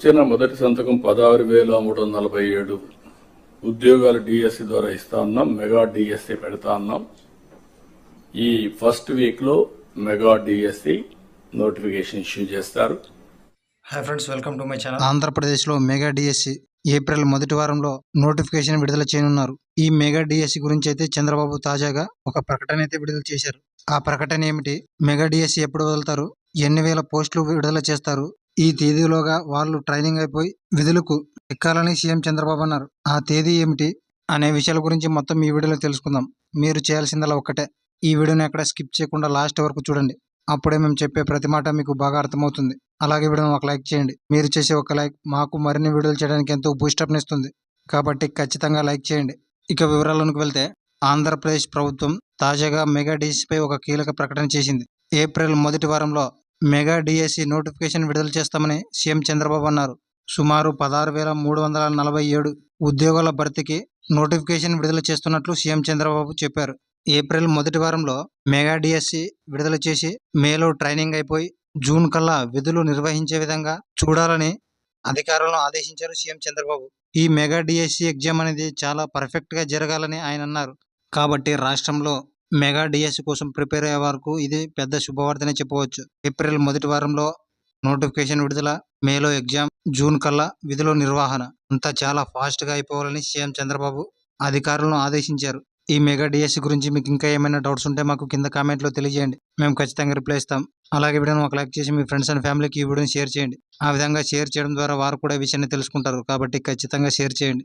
వచ్చిన మొదటి సంతకం పదహారు వేల మూడు వందల నలభై ఏడు. ఉద్యోగాలు డిఎస్సి ద్వారా ఇస్తా ఉన్నాం మెగా డిఎస్సి పెడతా ఉన్నాం ఈ ఫస్ట్ వీక్లో మెగా డిఎస్సి నోటిఫికేషన్ ఇష్యూ చేస్తారు. Hi friends welcome to my channel ఆంధ్రప్రదేశ్లో మెగా డిఎస్సి ఏప్రిల్ మొదటి వారంలో నోటిఫికేషన్ విడుదల చేయనున్నారు. ఈ మెగా డిఎస్సి గురించి అయితే చంద్రబాబు తాజాగా ఒక ప్రకటన అయితే విడుదల చేశారు. ఆ ప్రకటన ఏమిటి? మెగా డిఎస్సి ఎప్పుడు వదులుతారు? ఎన్ని వేల పోస్టులు విడుదల చేస్తారు? ఈ తేదీలోగా వాళ్ళు ట్రైనింగ్ అయిపోయి విధులకు ఎక్కాలని సీఎం చంద్రబాబు అన్నారు. ఆ తేదీ ఏమిటి అనే విషయాల గురించి మొత్తం ఈ వీడియోలో తెలుసుకుందాం. మీరు చేయాల్సిందలా ఒక్కటే. ఈ వీడియోని ఎక్కడ స్కిప్ చేయకుండా లాస్ట్ వరకు చూడండి. అప్పుడే మేము చెప్పే ప్రతి మాట మీకు బాగా అర్థమవుతుంది. అలాగే వీడియోని ఒక లైక్ చేయండి. మీరు చేసే ఒక లైక్ మాకు మరిన్ని వీడియోలు చేయడానికి ఎంతో బూస్టప్ని ఇస్తుంది. కాబట్టి ఖచ్చితంగా లైక్ చేయండి. ఇక వివరాలకు వెళ్తే ఆంధ్రప్రదేశ్ ప్రభుత్వం తాజాగా మెగా డీసీపై ఒక కీలక ప్రకటన చేసింది. ఏప్రిల్ మొదటి వారంలో మెగా డిఎస్సి నోటిఫికేషన్ విడుదల చేస్తామని సీఎం చంద్రబాబు అన్నారు. సుమారు పదహారు వేల మూడు వందల నలభై ఏడు ఉద్యోగాల భర్తీకి నోటిఫికేషన్ విడుదల చేస్తున్నట్లు సీఎం చంద్రబాబు చెప్పారు. ఏప్రిల్ మొదటి వారంలో మెగా డిఎస్సి విడుదల చేసి మేలో ట్రైనింగ్ అయిపోయి జూన్ కల్లా విధులు నిర్వహించే విధంగా చూడాలని అధికారులను ఆదేశించారు సీఎం చంద్రబాబు. ఈ మెగా డిఎస్సి ఎగ్జామ్ అనేది చాలా పర్ఫెక్ట్గా జరగాలని ఆయన అన్నారు. కాబట్టి రాష్ట్రంలో మెగా డిఎస్సి కోసం ప్రిపేర్ అయ్యే వరకు ఇది పెద్ద శుభవార్తనే చెప్పవచ్చు. ఏప్రిల్ మొదటి వారంలో నోటిఫికేషన్ విడుదల మేలో ఎగ్జామ్ జూన్ కల్లా విధుల నిర్వహణ. అంతా చాలా ఫాస్ట్గా అయిపోవాలని సీఎం చంద్రబాబు అధికారులను ఆదేశించారు. ఈ మెగా డిఎస్సి గురించి మీకు ఇంకా ఏమైనా డౌట్స్ ఉంటే మాకు కింద కామెంట్లో తెలియజేయండి. మేము ఖచ్చితంగా రిప్లై ఇస్తాం. అలాగే వీడియోని ఒక లైక్ చేసి మీ ఫ్రెండ్స్ అండ్ ఫ్యామిలీకి ఈ వీడియోని షేర్ చేయండి. ఆ విధంగా షేర్ చేయడం ద్వారా వారు కూడా ఈ విషయాన్ని తెలుసుకుంటారు. కాబట్టి ఖచ్చితంగా షేర్ చేయండి.